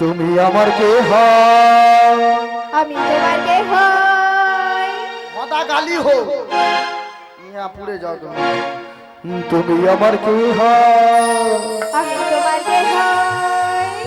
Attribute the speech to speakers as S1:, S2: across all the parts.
S1: তুমি আমার কে
S2: আমি তোমার কে হই
S3: মদা গালি হো। ইয়া পুড়ে যাও তুমি।
S1: তুমি আমার কে
S2: আমি তোমার কে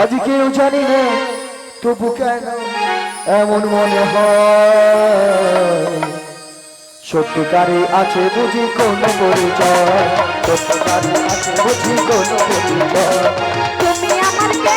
S1: আজ কেউ জানি না তবু কেন এমন মনে হয়? সত্যিকারে আছে বুঝি কোন পরিচয়। সত্যিকারে আছে বুঝি কোন পরিচয়।
S2: তুমি আমার কে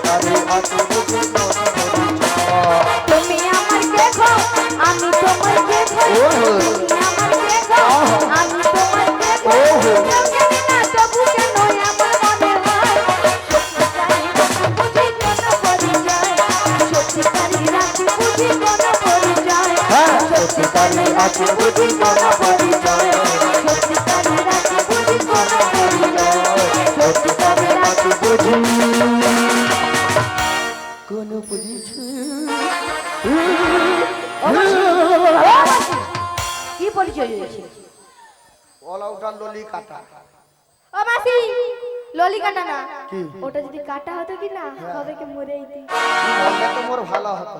S2: তুমি আমার দেখো আমি তোমার দেখো আমার
S1: দেখো আমি তোমার দেখো সত্যিকারে আছে বুঝি কোনো পরিচয় সত্যিকারে আছে বুঝি কোনো পরিচয়
S2: সত্যিকারে আছে বুঝি
S3: ললি কাটা
S2: ও মাসি ললি কাটা না।
S1: কি?
S2: ওটা যদি কাটা হতো কি না হবে কি
S3: বললে তো মোর ভালো হতো?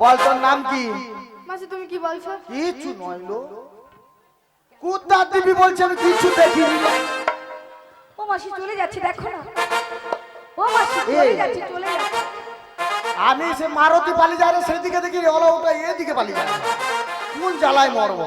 S3: বল তোর নাম কি?
S2: মাসি তুমি কি বলছো?
S3: কিছু নয় লো। কুত্তা দিবি বলছে আমি কিছু দেখিনি।
S2: ও মাসি চলে যাচ্ছে দেখো না। ও মাসি চলে যাচ্ছে চলে যাচ্ছে।
S3: আমি সে মারুতি পালি যায় সেদিকে দেখি ওলা উঠা এদিকে পালি যায়। কোন জ্বালায় মরবো?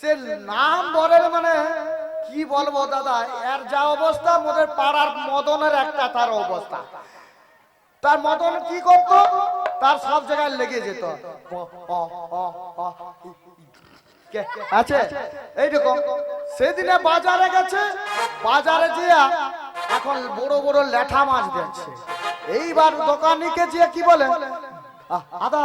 S3: সে নাম বলে মানে কি বলব দাদা? এর যা অবস্থা, মোদের পাড়ার মদনের একটা তার অবস্থা। তার মদন কি করতো? তার সব জায়গায় লেগে যেত? আছে? এইরকম। সেদিনে বাজারে গেছে, বাজারে যেয়া এখন বড় বড় ল্যাঠা মাছ দিচ্ছে এইবার দোকানিকে যে কি বলে? আদা।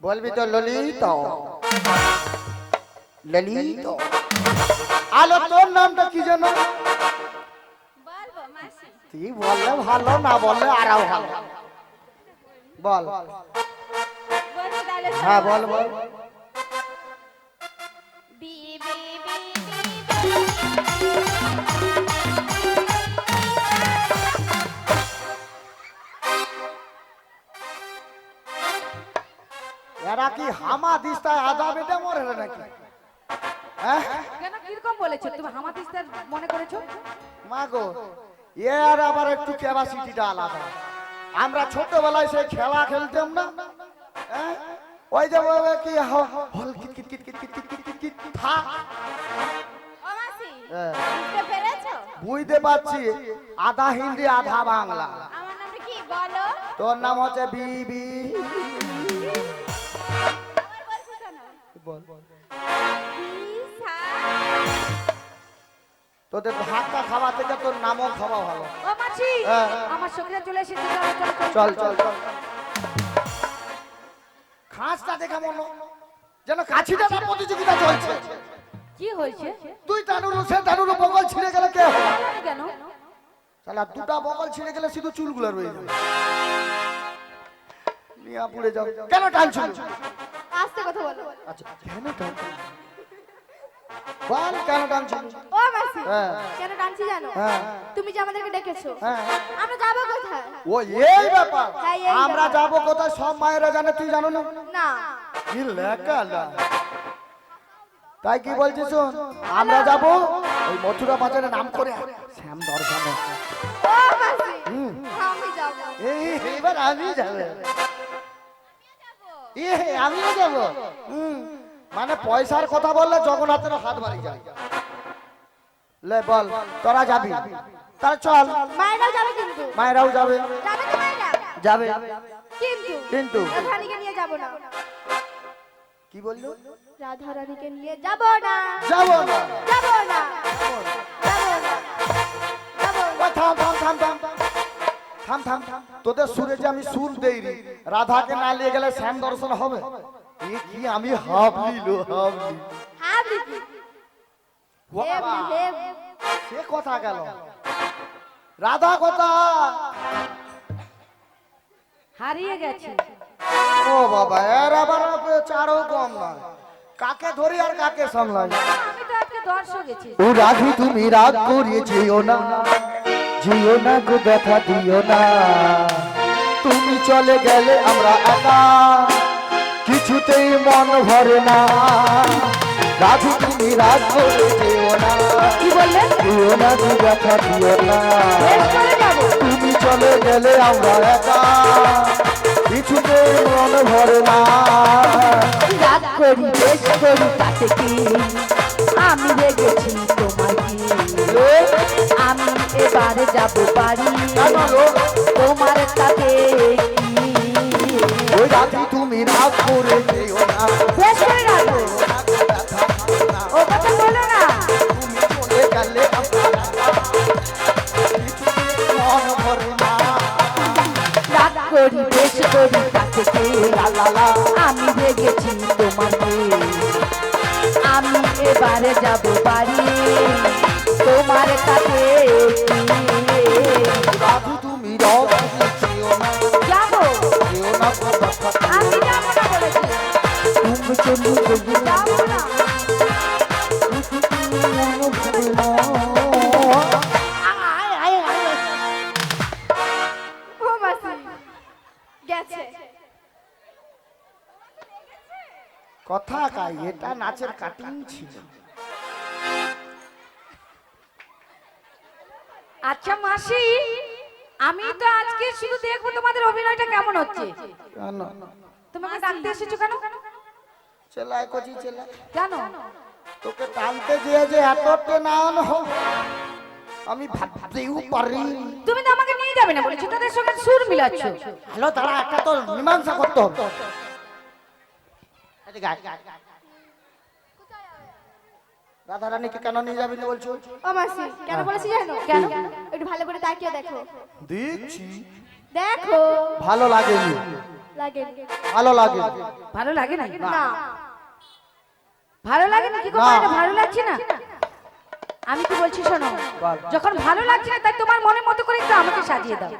S3: বলবি তো ললিত। ললিত। আলো তোর নামটা কি যেন?
S2: বলব মাসি।
S3: তুই বললে ভালো না বললে আরও ভালো। বল। হ্যাঁ বল বল। এরা কি হামা দিস্তায় আদা বেটে মরে নাকি? হ্যাঁ?
S2: কেন কীরকম বলেছ? তুমি হামাতিস্তার মনে করেছ?
S3: মা গো এ আর আবার একটু ক্যাপাসিটিটা আলাদা। আমরা ছোটবেলায় সেই খেলা খেলতাম না? হ্যাঁ? ওই যে বলে কি হ- হল কিট কিট কিট কিট কিট কিট কিট কিট কিট থা হ্যাঁ,
S2: বুঝতে পারছি?
S3: আধা হিন্দি আধা বাংলা। তোর নাম হচ্ছে বিবি বল। তোদের ভাতটা খাওয়া থেকে তোর নামও খাওয়া ভালো।
S2: ও
S3: হ্যাঁ।
S2: আমার সখীরা চলে এসেছে চলো চলো
S3: চল খাসটা দেখে মনে যেন কাছিটা না প্রতিযোগিতা চলছে।
S2: কি হয়েছে?
S3: তুই টানুরু সে টানুরু বগল ছিঁড়ে গেলে কে?
S2: কেন?
S3: শালা দুটা বগল ছিঁড়ে গেলে শুধু চুলগুলো রয়ে যাবে। মিয়াপুরে যাও। কেন টানছো?
S1: আস্তে কথা বলো।
S3: আচ্ছা কেন টানছো বল কেন টানছো?
S1: ও মাসি
S3: হ্যাঁ।
S1: কেন টানছি জানো?
S3: হ্যাঁ।
S1: তুমি যে আমাদেরকে ডেকেছো
S3: হ্যাঁ।
S1: আমরা যাব কোথায়?
S3: ও এই ব্যাপার। আমরা যাব কোথায় সব মায়েরা জানে তুই জানো না?
S1: না।
S3: কি লেখালা তাই কি বলছিস শোন আমরা যাব ওই মথুরা বাজারে নাম করে শ্যাম দর্শনে।
S1: ও মাসি আমি যাব।
S3: এই এবার আমি যাব। এ আমিও যাব মানে পয়সার কথা বললে জগন্নাথের হাত বাড়ি যায়। লে বল তোরা যাবি? তাহলে চল।
S1: মায়েরাও যাবে কিন্তু।
S3: মায়েরাও যাবে।
S1: যাবে তো মায়েরা?
S3: যাবে।
S1: কিন্তু
S3: কিন্তু।
S1: রাধারানীকে নিয়ে যাব না।
S3: কি বলল?
S1: রাধা রানীকে নিয়ে যাব না।
S3: যাব না।
S1: যাব না। যাব না যাব
S3: ও, থাম থাম থাম থাম। থাম থাম। তোদের সুরে যে আমি সুর দেইনি রাধাকে না নিয়ে গেলে শ্যাম দর্শন হবে? এ কি আমি হাবলি লো হাবলি
S1: হাবলি
S3: সে কথা গেল। রাধা কথা।
S1: হারিয়ে গেছে।
S3: ও বাবা এর আবার চারও কম না। কাকে ধরি আর কাকে সামলাই?
S1: আমি তো আজকে দর্শক গেছি।
S4: ও রাধি তুমি রাগ করিয়ে যেও না। যেও না গো ব্যথা দিও না। তুমি চলে গেলে আমরা একা। কিছুতেই মন ভরে না। রাধি তুমি রাগ করে যেও না।
S1: কি বললেন
S4: যেও না গো ব্যথা দিও না। তুমি চলে গেলে আমরা একা। কিছুতেই মন ভরে না।
S2: রাগ করি বেশ করি তাতে কি? আমি রেগেছি। আমি এবারে যাব
S3: লো?
S2: তোমার কি
S4: তুমি রাগ করে না।
S2: ও কথা বলো না।
S4: চলে গেলে
S2: বেশ আমি রেগেছি তোমার কি আমি এবারে যাব বাড়ি। তোমার কাছে
S4: বাবু তুমি
S2: যাব? আমি যাব না বলেছি।
S4: তুমি চলে
S3: এটা নাচের কাটিং ছিল।
S2: আচ্ছা মাসি আমি তো আজকে শুধু দেখব তোমাদের অভিনয়টা কেমন হচ্ছে।
S3: কেন?
S2: তোমাকে ডাকতে এসেছ কেন?
S3: চেলায় কচি চেলা
S2: জানো?
S3: তোকে টানতে যেয়ে যে এত টেনান হোক আমি ভাবতেও পারি
S2: তুমি তো আমাকে নিয়ে যাবে না বলেছ তাদের সঙ্গে সুর মিলাচ্ছ।
S3: হ্যালো তারা একটা তো মীমাংসা করতে হবে। এদিকে আয়। রাধা রানীকে কেন নিয়ে যাবি না বলছো?
S1: ও মাসি কেন বলেছি জানো?
S2: কেন?
S1: একটু ভালো করে তাকিয়ে দেখো।
S3: দেখছি।
S1: দেখো।
S3: ভালো লাগেনি
S1: লাগে।
S3: ভালো লাগে
S2: ভালো লাগে না।
S1: না।
S2: ভালো লাগে না? কি। এটা ভালো লাগছে না? আমি কি বলছি শোনো? যখন ভালো লাগছে না তাই তোমার মনের মতো করে একটু আমাকে সাজিয়ে দাও।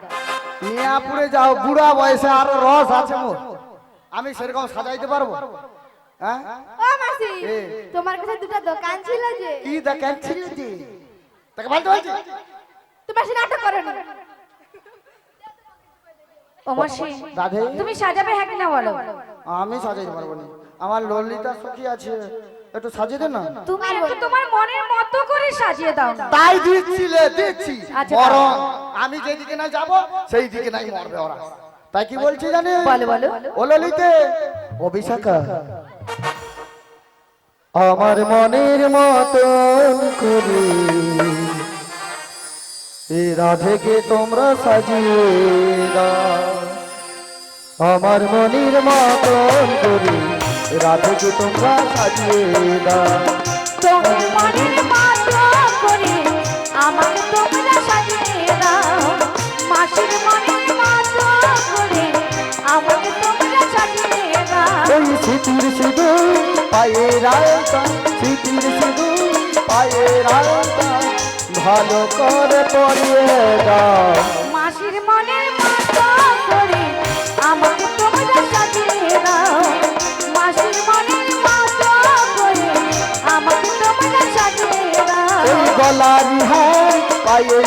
S3: মিয়াপুরে যাও বুড়া বয়সে আরও রস আছে মোর। আমি সেরকম সাজাইতে পারব? হ্যাঁ
S1: ও মাসি। তোমার কাছে দুটো দোকান ছিল যে।
S3: কি দেখেন ছিল যে? তাকে বলতে বলছি।
S1: তুমি নাটক করো না।
S2: ও মাসি তুমি সাজাবে হ্যাঁ কিনা বলো?
S3: আমি সাজাইতে পারব না। আমার ললিতা সখী আছে একটু সাজিয়ে দে না?
S2: তুমি একটু তোমার মনের মতো করে সাজিয়ে দাও।
S3: তাই দিচ্ছিলে দিচ্ছি।
S2: আচ্ছা,
S3: বরং আমি যেদিকে না যাব সেই দিকে নাই মরবে ওরা। তাই কি বলছি জানি
S2: বলো, বলো।
S3: ও ললিতে
S4: বিশাখা। আমার মনের মতন করে। এই রাধেকে তোমরা সাজিয়ে দাও। আমার মনের মতন করে রাধেকে তোমরা সাজিয়ে দাও।
S2: আমাকে তোমরা সাজিয়ে দাও। মাসির মনের মতো করে দাও
S4: ওই স্মৃতির সিঁদুর পায়ের আলতা স্মৃতির সিঁদুর পায়ের আলতা ভালো করে পরিয়ে দাও।
S2: মাসির মনের আমাকে তোমরা
S1: সাজিয়ে দাও। মাসির মনের মতো করে আমাকে তোমরা সাজিয়ে দাও।
S4: গলার হার
S1: পায়ের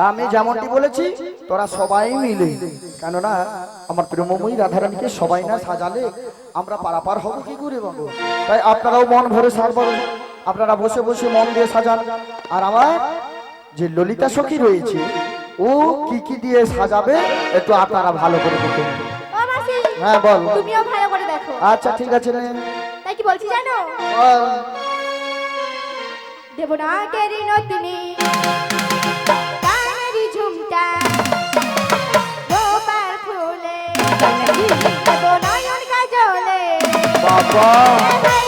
S3: তা আমি যেমনটি বলেছি তোরা সবাই মিলে। কেননা আমার প্রেমময়ী রাধারানীকে সবাই না সাজালে আমরা পারাপার হব কি করে বাবু তাই আপনারাও মন ভরে সারবার আপনারা বসে বসে মন দিয়ে সাজান। আর আমার যে ললিতা সখী রয়েছে ও কি কি দিয়ে সাজাবে একটু আপনারা ভালো করে দেখুন হ্যাঁ বল।
S1: তুমিও ভালো করে দেখো।
S3: আচ্ছা ঠিক আছে
S1: তাই কি বলছি জানো?
S3: বল।
S1: দেবনাগরি নতিনী
S3: বাবা।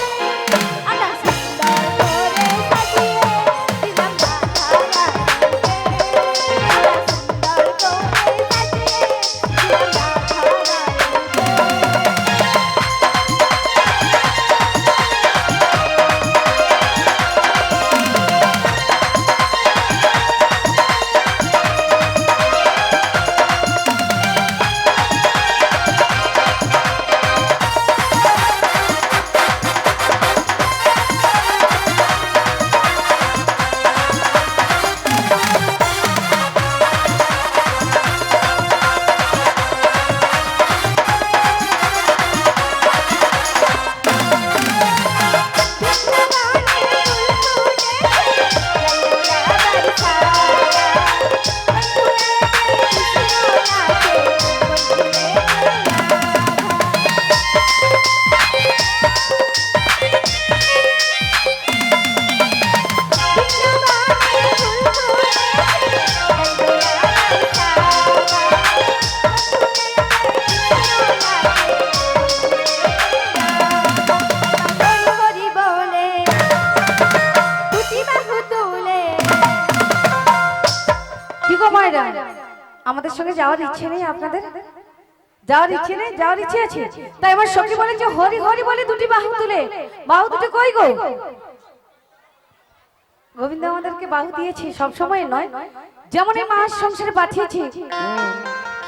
S2: যাওয়ার ইচ্ছে নেই যাওয়ার ইচ্ছে আছে। তাই আমার সখী বলে যে হরি হরি বলে দুটি বাহু তুলে। বাহু দুটো কই গো? গোবিন্দ আমাদেরকে বাহু দিয়েছে সব সময় নয়। যেমন এই মাস সংসারে পাঠিয়েছে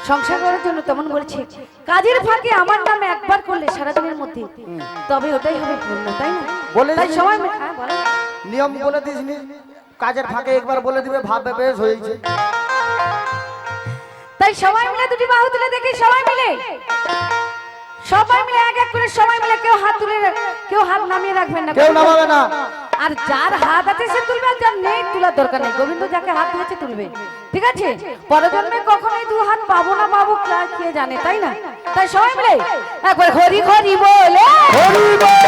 S2: সংসার করার জন্য তেমন বলেছে কাজের ফাঁকে আমার নামে একবার করলে সারাদিনের মধ্যে। তবে ওটাই হবে পূর্ণ তাই না?
S3: বলে
S2: তাই সময় হ্যাঁ।
S3: নিয়ম বলে দিস কাজের ফাঁকে একবার বলে দিবে ভাববে বেশ হয়েছে।
S2: তাই সবাই মিলে দুটি বাহু তুলে দেখি সবাই মিলে। সবাই মিলে এক এক করে সবাই মিলে কেউ হাত তুলে কেউ হাত নামিয়ে রাখবেন না।
S3: কেউ নামাবে না।
S2: আর যার হাত আছে সে তুলবে আর যার নেই তোলার দরকার নেই। গোবিন্দ যাকে হাত দিয়েছে তুলবে। ঠিক আছে? পরজন্মে কখনোই দু হাত পাবো না পাবো কে- কে জানে তাই না? তাই সবাই মিলে একবার হরি হরি বলে।
S3: হরি বল,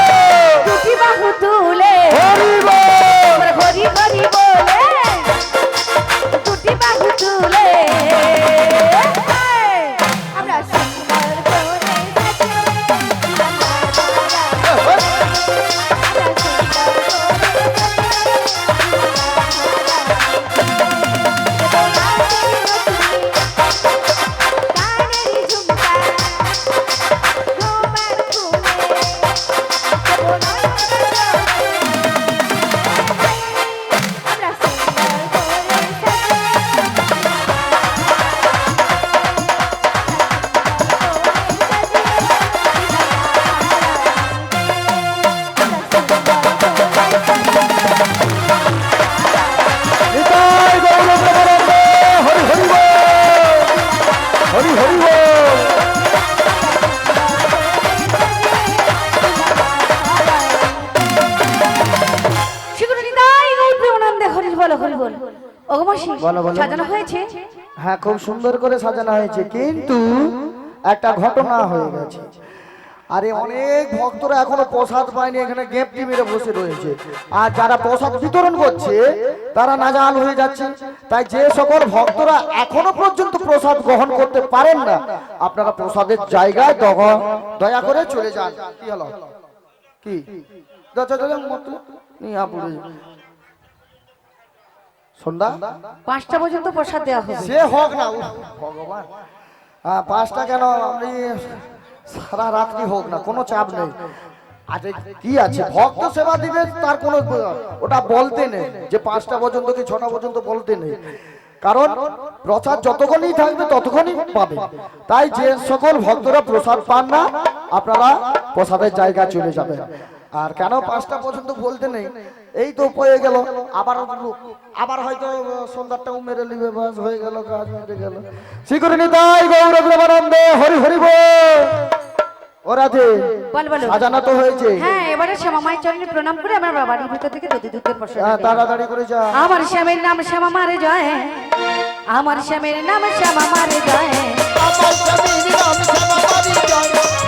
S2: দুটি বাহু তুলে।
S3: হরি বল।
S2: হরি হরি বলে। দুটি বাহু তুলে।
S3: বলো, বলো।
S2: সাজানো হয়েছে?
S3: হ্যাঁ খুব সুন্দর করে সাজানো হয়েছে কিন্তু একটা ঘটনা হয়ে গেছে। আরে অনেক ভক্তরা এখনও প্রসাদ পায়নি এখানে গেপটি মেরে বসে রয়েছে। আর যারা প্রসাদ বিতরণ করছে তারা নাজাল হয়ে যাচ্ছে। তাই যে সকল ভক্তরা এখনও পর্যন্ত প্রসাদ গ্রহণ করতে পারেন না আপনারা প্রসাদের জায়গায় দয়া করে চলে যান। কি হলো? কি? মত-। সন্ধ্যা?
S2: পাঁচটা পর্যন্ত প্রসাদ দেওয়া হবে।
S3: সে হোক না ভগবান। হ্যাঁ পাঁচটা কেন আপনি সারা রাত্রি হোক না কোনো চাপ নেই। আরে কি আছে? ভক্ত সেবা দিবে তার কোনো ওটা বলতে নেই। যে পাঁচটা পর্যন্ত কি ছটা পর্যন্ত বলতে নেই। কারণ প্রসাদ যতক্ষণই থাকবে ততক্ষণই পাবে। তাই যে সকল ভক্তরা প্রসাদ পান না আপনারা প্রসাদের জায়গা চলে যাবেন। আর কেন পাঁচটা পর্যন্ত বলতে নেই? এই তো পয়ে গেল আবার আবার হয়তো সন্ধ্যাটাও মেরে নিবে বাস হয়ে গেল কাজ মেরে গেল। শিখরে নিতাই গৌরব প্রেমানন্দে হরি হরি বল। ও রাধে
S2: বল বলো
S3: সাজানো তো হয়েছে।
S2: হ্যাঁ এবারে শ্যামা মায়ের চরণে প্রণাম করে আমরা বাড়ির ভিতর থেকে দধি দুধের প্রসাদ
S3: হ্যাঁ তাড়াতাড়ি করে যা।
S2: আমার শ্যামের নাম শ্যামা মারে জয় আমার শ্যামের নাম শ্যামা মারে জয়
S3: আমার স্বামীর নাম শ্যামাবাড়ি জয়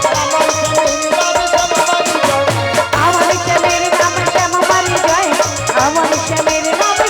S3: আমার
S2: শ্যামের নাম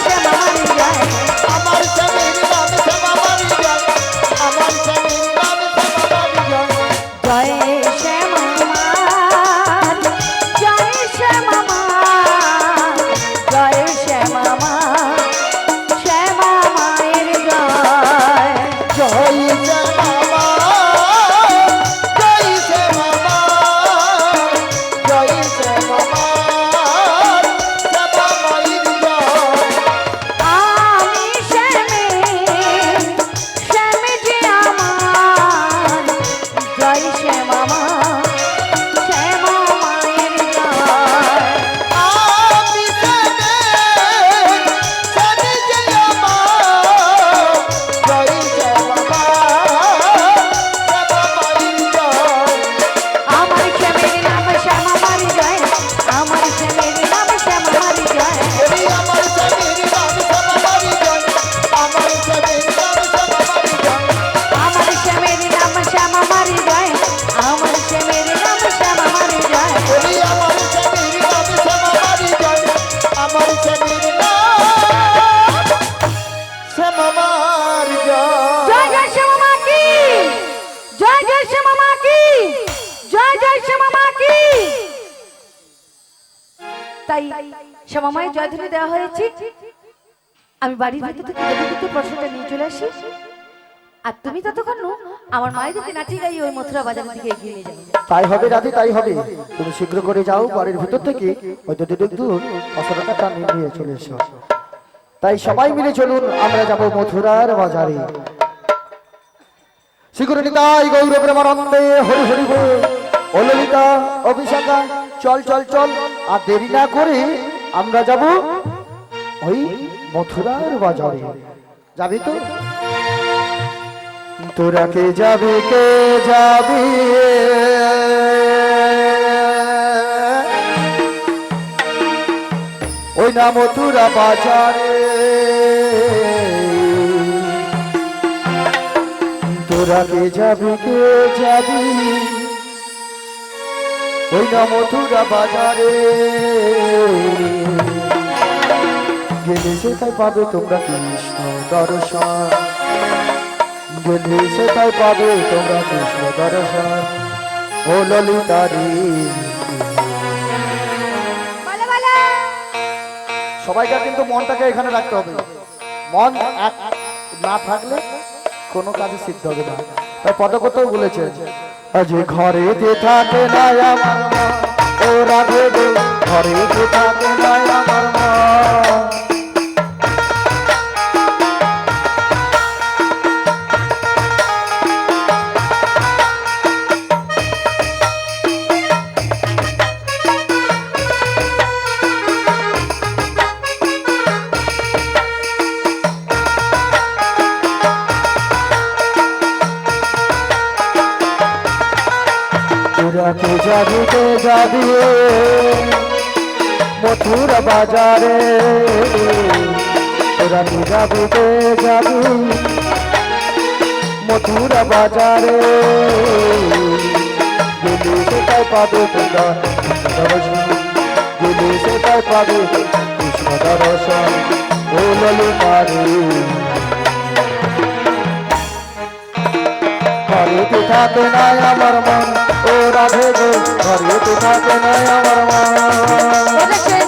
S2: আমি বাড়ির ভিতর থেকে দধি দুধে প্রশ্নটা নিয়ে চলে আসি। আর তুমি ততক্ষণ আমার মায়ের দিকে নাচিয়ে গাই ওই মথুরা বাজারের দিকে এগিয়ে নিয়ে যাবে।
S3: তাই হবে রাধে, তাই হবে। তুমি শীঘ্র করে যাও, বাড়ির ভিতর থেকে হয়তো দুদিক দূর ফসলটা নিয়ে চলে এসো। তাই সবাই মিলে চলুন, আমরা যাব মথুরার বাজারে। শীঘ্র নিতাই গৌর প্রেমানন্দে, হরি হরি বল। ও ললিতা অভিষেকা চল চল চল। আর দেরি না করে আমরা যাব ওই মথুরার বাজারে। যাবি তো? তোরা কে যাবি কে যাবি ওই না মথুরা বাজারে। তোরা কে যাবি কে যাবি? ওই না মথুরা বাজারে। গেলে সেটাই পাবে তোমরা কৃষ্ণ দর্শন। গেলে সেটাই পাবে তোমরা কৃষ্ণ দর্শন। ও ললিতারি।
S2: বলো বলো।
S3: সবাইকে কিন্তু মনটাকে এখানে রাখতে হবে। মন এক না থাকলে কোনো কাজে সিদ্ধ হবে না। তাই পদকথাও বলেছে আজ ঘরে যে থাকে না আমার ও রাধে ঘরে যে থাকে না আমার মা। যাবি মথুরা বাজারে। তোরা যাবি যাবি, মথুরা বাজারে। গেলে সেটাই পাবে দর্শন গেলে সেটাই পাবে কৃষ্ণ দর্শন ও ললিতারে। ঘরেতে থাকে নাই আমার মন। রাধে গো ঘরেতে থাকে নাই আমার মন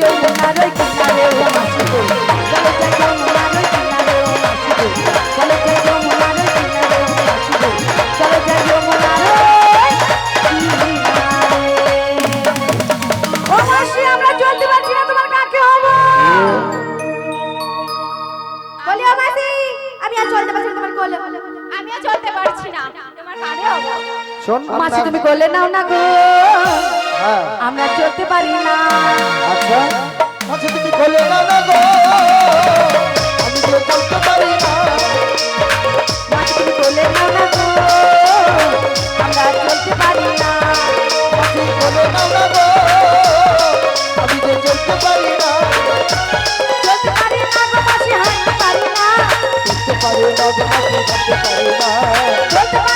S2: Jai বলতে পারবা।